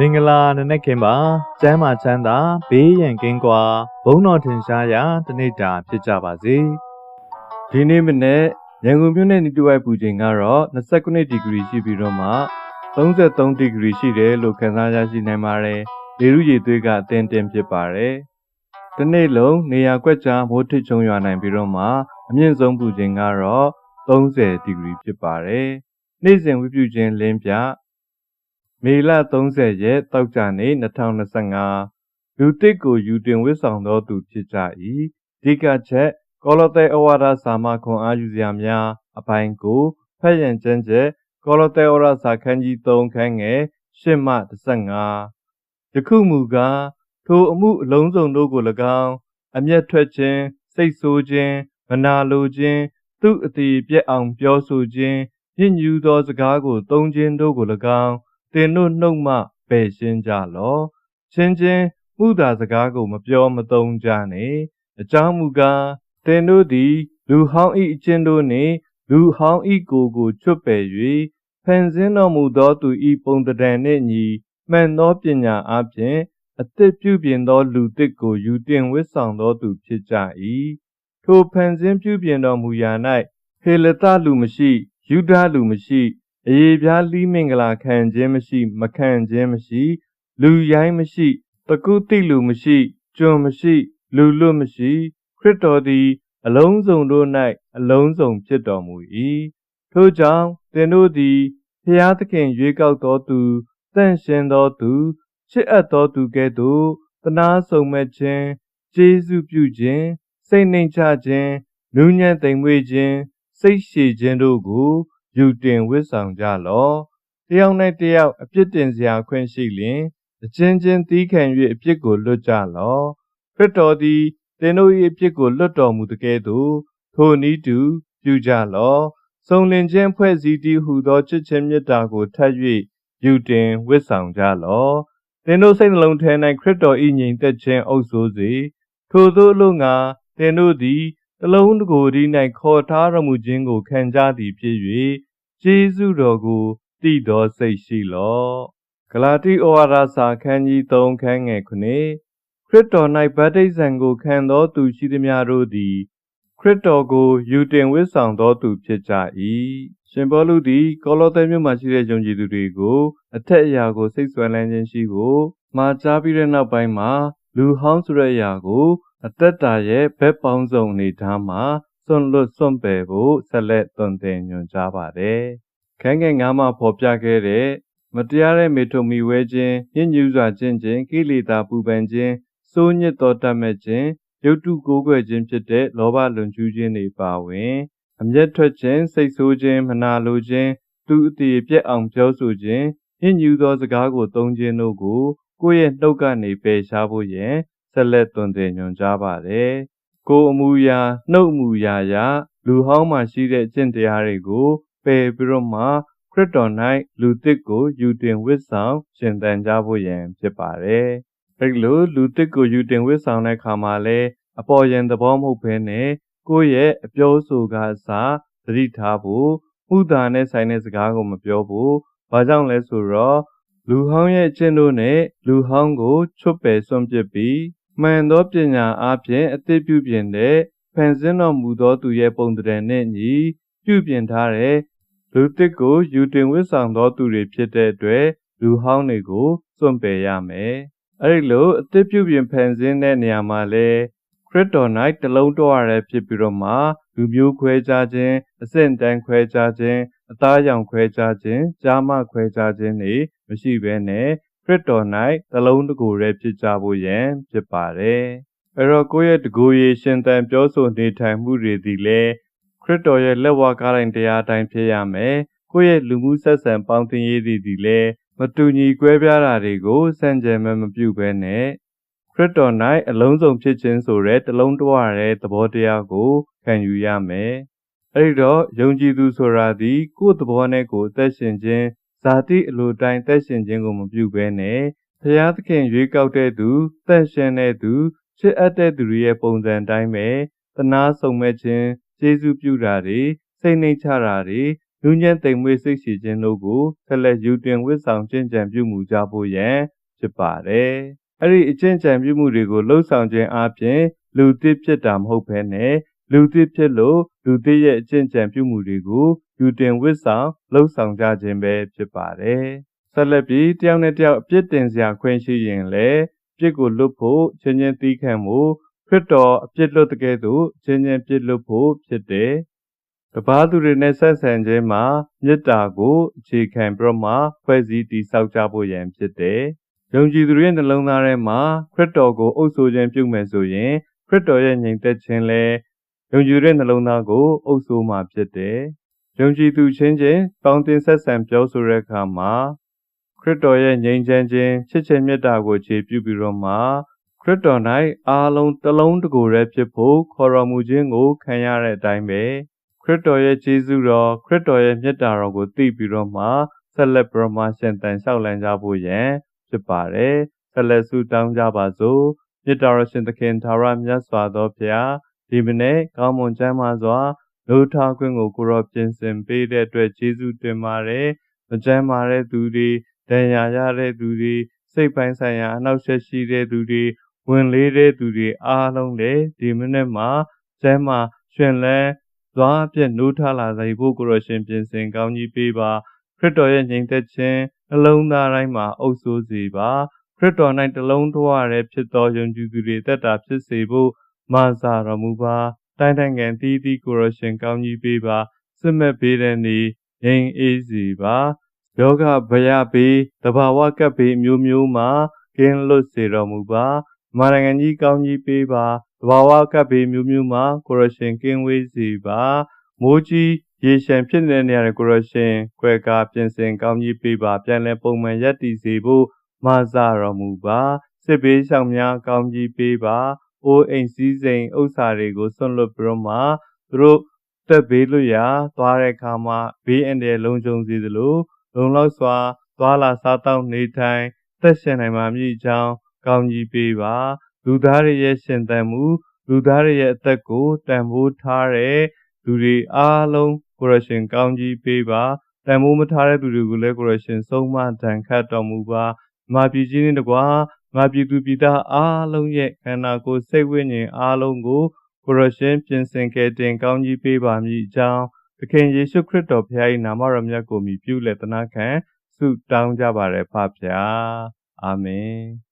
မင်္ဂလာနနက်ခင်းပါကျမ်းမာချမ်းသာဘေးရန်ကင်းကွာဘုန်းတော်ထင်ရှားရာတနေ့တာဖြစ်ကြပါစေဒီနေ့မနေ့ရန်ကုန်မြို့နယ်နေတဝိုက်ပူချိန်ကတော့29ဒီဂရီရှိပြီးတော့မှ33ဒီဂရီရှိတယ်လို့ခန့်မှန်းရရှိနိုင်ပါတယ်။လေရုရည်သွေးကအသင့်တင်ဖြစ်ပါတယ်။ဒီနေ့လုံးနေရာကွက်ကြားမိုးထစ်ချုံရွာနိုင်ပြီးတော့မှအမြင့်ဆုံးပူချိန်ကတော့30ဒီဂရီဖြစ်ပါတယ်။နေ့စဉ်ဝိပုချင်းလင်းပြ မေလ30ရက်တောက်ကြနေ့2025လူတစ်ကိုယူတင်ဝစ်ဆောင်တော်သူဖြစ်ကြ၏ဒီကချက်ကောလသဲဩဝါဒစာမခွန်အားယူစရာများအပိုင်းကိုဖတ်ရန်ကျမ်းချက်ကောလသဲဩဝါဒစာခန်းကြီး3ခန်းငယ်8မှ15ယခုမူကားထိုအမှုအလုံးစုံတို့ကို၎င်းအမျက်ထွက်ခြင်းစိတ်ဆိုးခြင်းမနာလိုခြင်းသူအတိပြက်အောင်ပြောဆိုခြင်းညစ်ညူးသောစကားကိုသုံးခြင်းတို့ကို၎င်း သင်တို့နှုတ်မှပယ်ရှင်းကြလော့ချင်းချင်းမှုသာစကားကို မပြောမသုံးကြနှင့်အကြောင်းမူကားသင်တို့သည် လူဟောင်းဤအချင်းတို့နှင့် လူဟောင်းဤကိုယ်ကိုချွတ်ပယ်၍ဖန်ဆင်းတော်မူသောသူဤပုံတံနှင့်ညီမှန်သောပညာအပြင်အသက်ပြုပြင်သောလူသစ်ကိုယူတင်ဝစ်ဆောင်သောသူဖြစ်ကြ၏ထိုဖန်ဆင်းပြုပြင်တော်မူရာ၌ဟေလသလူမရှိ ယူဒလူမရှိ အယေပြားလိမင်္ဂလာခံခြင်းမရှိ မခံခြင်းမရှိ လူရိုင်းမရှိတကုတိလူမရှိကျွန်မရှိ လူလွတ်မရှိ ခရစ်တော်သည် အလုံးစုံတို့၌အလုံးစုံဖြစ်တော်မူ၏ထို့ကြောင့်သင်တို့သည်ဖျားသခင်ရွေးကောက်တော်သူတန့်ရှင်းတော်သူချစ်အပ်တော်သူကဲ့သို့တနာဆုံမဲ့ခြင်းကျေးဇူးပြုခြင်းစိတ်နှိမ်ချခြင်းနူးညံ့သိမ်မွေ့ခြင်းစိတ်ရှည်ခြင်းတို့ကို ယူတင်ဝစ်ဆောင်ကြလော့တယောက်၌တယောက်အပြစ်တင်စရာခွင့်ရှိလျင်အချင်းချင်းသီးခံ၍အပြစ်ကိုလွတ်ကြလော့ခရစ်တော်သည်သင်တို့၏အပြစ်ကိုလွတ်တော်မူတကဲ့သို့ထိုနည်းတူပြုကြလော့စုံလင်ခြင်းဖွဲ့စည်းတည်ဟူသောချစ်ခြင်းမေတ္တာကိုထပ်၍ယူတင်ဝစ်ဆောင်ကြလော့သင်တို့စိတ်နှလုံးထဲ၌ခရစ်တော်၏ညီသက်ခြင်းအုပ်စိုးစေထိုသို့လို့ငါသင်တို့သည် တလုံးတကိုယ်ဒီ၌ခေါ်ထားတော်မူခြင်းကိုခံကြသည်ဖြစ်၍ကျေးဇူးတော်ကိုတည်သောစိတ်ရှိလော့ဂလာတိဩဝါဒစာခန်းကြီး3ခန်းငယ်9ခရစ်တော်၌ဗတ္တိဇံကိုခံသောသူရှိသည်များတို့သည်ခရစ်တော်ကိုယူတင်ဝစ်ဆောင်သောသူဖြစ်ကြ၏ရှင်ဘောလူသည်ကောလောသဲမြို့မှာရှိတဲ့ယုံကြည်သူတွေကိုအထက်အရာကိုစိတ်ဆွဲလန်းခြင်းရှိကိုမှာကြားပြီးတဲ့နောက်ပိုင်းမှာလူဟောင်းဆိုတဲ့အရာကို အသက်တာရဲ့ဘက်ပေါင်းစုံအနေထားမှာစွန့်လွတ်စွန့်ပယ်ဖို့ဆက်လက်သွန်သင်ညွှန်ကြားပါတယ်။ခန်းငယ်ငါးမှာဖော်ပြခဲ့တဲ့မတရားတဲ့မေထုံမီဝဲခြင်းညဉ့်ညူးစွာခြင်းခြင်းကိလေသာပူပန်ခြင်းစိုးညစ်တော်တတ်မဲ့ခြင်းရုပ်တုကိုးကွယ်ခြင်းဖြစ်တဲ့လောဘလွန်ကျူးခြင်းတွေပါဝင်အမျက်ထွက်ခြင်းစိတ်ဆိုးခြင်းမနာလိုခြင်းသူအတိပြက်အောင်ပြောဆိုခြင်းညဉ့်ညူးသောစကားကိုသုံးခြင်းတို့ကိုကိုယ့်ရဲ့နှုတ်ကနေပယ်ရှားဖို့ရန် ဆက်လက်သွန်သင်ညွှန်ကြားပါတယ်။ကိုယ်အမူအရာနှုတ်အမူအရာရာလူဟောင်းမှရှိတဲ့အကျင့်တရားတွေကိုပယ်ပြီးတော့မှခရစ်တော်၌လူသစ်ကိုယူတင်ဝစ်ဆောင်ရှင်သန်ကြဖို့ရန်ဖြစ်ပါတယ်။အဲဒီလိုလူသစ်ကိုယူတင်ဝစ်ဆောင်တဲ့အခါမှာလဲအပေါ်ယံသဘောမဟုတ်ဘဲနဲ့ကိုယ့်ရဲ့အပြောဆိုကအစားသတိထားဖို့ဥဒါနဲ့ဆိုင်တဲ့စကားကိုမပြောဖို့ဘာကြောင့်လဲဆိုတော့လူဟောင်းရဲ့အကျင့်တို့နဲ့လူဟောင်းကိုချွတ်ပယ်စွန့်ပစ်ပြီး မှန်သောပညာအားဖြင့်အသစ်ပြုပြင်တဲ့ဖန်ဆင်းတော်မူသောသူရဲ့ပုံသဏ္ဍာန်နဲ့ညီပြုပြင်ထားတဲ့လူသစ်ကိုယူတင်ဝစ်ဆောင်သောသူတွေဖြစ်တဲ့အတွက်လူဟောင်းတွေကိုစွန့်ပယ်ရမယ်။အဲဒီလိုအသစ်ပြုပြင်ဖန်ဆင်းတဲ့နေရာမှာလဲခရစ်တော်၌တလုံးတော်ရတဲ့ဖြစ်ပြီးတော့မှလူမျိုးခွဲခြားခြင်းအဆင့်တန်းခွဲခြားခြင်းအသားရောင်ခွဲခြားခြင်းကြားမခွဲခြားခြင်းတွေမရှိဘဲနဲ့ ခရစ်တော်၌တလုံးတကိုယ်ရဲဖြစ်ကြဖို့ရန်ဖြစ်ပါတယ်။အဲတော့ကိုယ့်ရဲ့တကူရည်ရှင်သန်ပြောဆိုနေထိုင်မှုတွေဒီလေခရစ်တော်ရဲ့လက်ဝါးကားတိုင်းတရားတိုင်းဖြစ်ရမယ်။ကိုယ့်ရဲ့လူမှုဆက်ဆံပေါင်းသင်းရေးတွေဒီလေမတူညီကွဲပြားတာတွေကိုစံကြယ်မဲ့မပြုဘဲနဲ့ခရစ်တော်၌အလုံးစုံဖြစ်ခြင်းဆိုတဲ့တလုံးတဝရတဲ့သဘောတရားကိုခံယူရမယ်။အဲဒီတော့ယုံကြည်သူဆိုတာဒီကိုယ်သဘောနဲ့ကိုယ်အသက်ရှင်ခြင်း ဇာတိအလိုတိုင်းသက်ရှင်ခြင်းကိုမပြုဘဲနဲ့ဖျားသခင်ရွေးကောက်တဲ့သူသက်ရှင်တဲ့သူချစ်အပ်တဲ့သူတွေရဲ့ပုံစံတိုင်းပဲတနာဆုံမဲ့ခြင်းကျေးဇူးပြုတာတွေစိတ်နှိမ်ချတာတွေနူးညံ့သိမ်မွေ့စိတ်ရှိခြင်းတို့ကိုဆက်လက်ယူတင်ဝစ်ဆောင်ကျင့်ကြံပြုမှုကြဖို့ရန်ဖြစ်ပါတယ်။အဲ့ဒီအကျင့်ကြံပြုမှုတွေကိုလှုပ်ဆောင်ခြင်းအပြင်လူသစ်ဖြစ်တာမဟုတ်ဘဲနဲ့ လူသစ်ဖြစ်လို့လူသစ်ရဲ့အကျင့်ကြံပြုမှုတွေကိုယူတင်ဝစ်ဆောင်လှုပ်ဆောင်ကြခြင်းပဲဖြစ်ပါတယ်။ဆက်လက်ပြီးတယောက်နဲ့တယောက်အပြစ်တင်စရာခွင့်ရှိရင်လည်းပြစ်ကိုလွတ်ဖို့ချင်းချင်းသီးခံမှုခရစ်တော်အပြစ်လွတ်တဲ့ကဲ့သို့ချင်းချင်းပြစ်လွတ်ဖို့ဖြစ်တယ်။တပါးသူတွေနဲ့ဆက်ဆံခြင်းမှာမေတ္တာကိုအခြေခံပြီးတော့မှဖွဲ့စည်းတည်ဆောက်ကြဖို့ရန်ဖြစ်တယ်။ယုံကြည်သူတွေရဲ့နှလုံးသားထဲမှာခရစ်တော်ကိုအုပ်ဆိုခြင်းပြုမယ်ဆိုရင်ခရစ်တော်ရဲ့ညီသက်ခြင်းလည်း ယုံကြည်တဲ့နှလုံးသားကို အုပ်ဆိုမှဖြစ်တယ်။ယုံကြည်သူချင်းချင်းပေါင်းတင်ဆက်ဆံပြောဆိုတဲ့အခါမှာခရစ်တော်ရဲ့ငြိမ်းချမ်းခြင်းချစ်ခြင်းမေတ္တာကိုခြေပြုပြီးတော့မှခရစ်တော်၌အားလုံးတစ်လုံးတစ်ကိုယ်တည်းဖြစ်ဖို့ခေါ်တော်မူခြင်းကိုခံရတဲ့အတိုင်းပဲခရစ်တော်ရဲ့ကျေးဇူးတော်ခရစ်တော်ရဲ့မေတ္တာတော်ကိုသိပြီးတော့မှဆက်လက်ပြီးတော့မှရှင်သန်လျှောက်လန်းကြဖို့ရန်ဖြစ်ပါတယ်ဆက်လက်ဆုတောင်းကြပါစို့မေတ္တာတော်ရှင်သခင်သာရမြတ်စွာသောဘုရား ဒီမနေ့ကောင်းမွန်ချမ်းသာစွာလူထားခွင့်ကိုကိုရောပြင်ဆင်ပေးတဲ့အတွက်ကျေးဇူးတင်ပါတယ်မချမ်းသာတဲ့သူတွေဒဏ်ရာရတဲ့သူတွေစိတ်ပိုင်းဆိုင်ရာအနှောက်အယှက်ရှိတဲ့သူတွေဝင်လေးတဲ့သူတွေအားလုံးလည်းဒီမိနစ်မှာကျမ်းမာရှင်လန်းသွားပြည့်နိုးထလာစေဖို့ကိုရရှင်ပြင်ဆင်ကောင်းကြီးပေးပါခရစ်တော်ရဲ့ညီသက်ခြင်းအလုံးသားတိုင်းမှာအုပ်စိုးစေပါခရစ်တော်၌တလုံးထွားရတဲ့ဖြစ်သောယုံကြည်သူတွေတက်တာဖြစ်စေဖို့ မာစာတော်မူပါတိုင်းတိုင်းငံတီးတီးကိုရရှင်ကောင်းကြီးပေးပါစစ်မဲ့ပေးတဲ့နေငြိမ်အေးစီပါယောဂဗယပေးတဘာဝကပ်ပေးမျိုးမျိုးမှာကင်းလွတ်စေတော်မူပါမာနိုင်ငံကြီးကောင်းကြီးပေးပါတဘာဝကပ်ပေးမျိုးမျိုးမှာကိုရရှင်ကင်းဝေးစီပါမိုးကြီးရေရှမ်းဖြစ်နေတဲ့နေရာကိုရရှင်ခွဲကားပြင်ဆင်ကောင်းကြီးပေးပါပြန်လဲပုံမှန်ရက်တည်စေဖို့မာစာတော်မူပါစစ်ဘေးရှောင်များကောင်းကြီးပေးပါ အိုးအိမ်စည်းစိမ်ဥစ္စာတွေကိုဆွန့်လွတ်ပြီးတော့မှသူတို့တက်ဘေးလွတ်ရာသွားတဲ့အခါမှာဘေးအန္တရာယ်လုံခြုံစေသလိုလုံလောက်စွာသွားလာစားတောက်နေထိုင်သက်ရှင်နိုင်မှာမြည်ကြောင်းကောင်းကြီးပေးပါ လူသားတွေရဲ့ရှင်သန်မှု လူသားတွေရဲ့အသက်ကိုတန်ဖိုးထားတဲ့လူတွေအားလုံးကိုရရှင်ကောင်းကြီးပေးပါတန်ဖိုးမထားတဲ့သူတွေကိုလည်းကိုရရှင်ဆုံးမတန်ခတ်တော်မူပါမာပြည်ကြီးနဲ့တကွာ ငါပြည်သူပြည်သားအားလုံးရဲ့ခန္ဓာကိုယ်စိတ်ဝိညာဉ်အားလုံးကိုကိုရရှင်ပြင်ဆင်ခဲ့တင်ကောင်းကြီးပေးပါမည်အကြောင်းသခင်ယေရှုခရစ်တော်ဖခင်၏နာမတော်မြတ်ကိုမြည်ပြုလက်သနာခံဆုတောင်းကြပါရဖဖျားအာမင်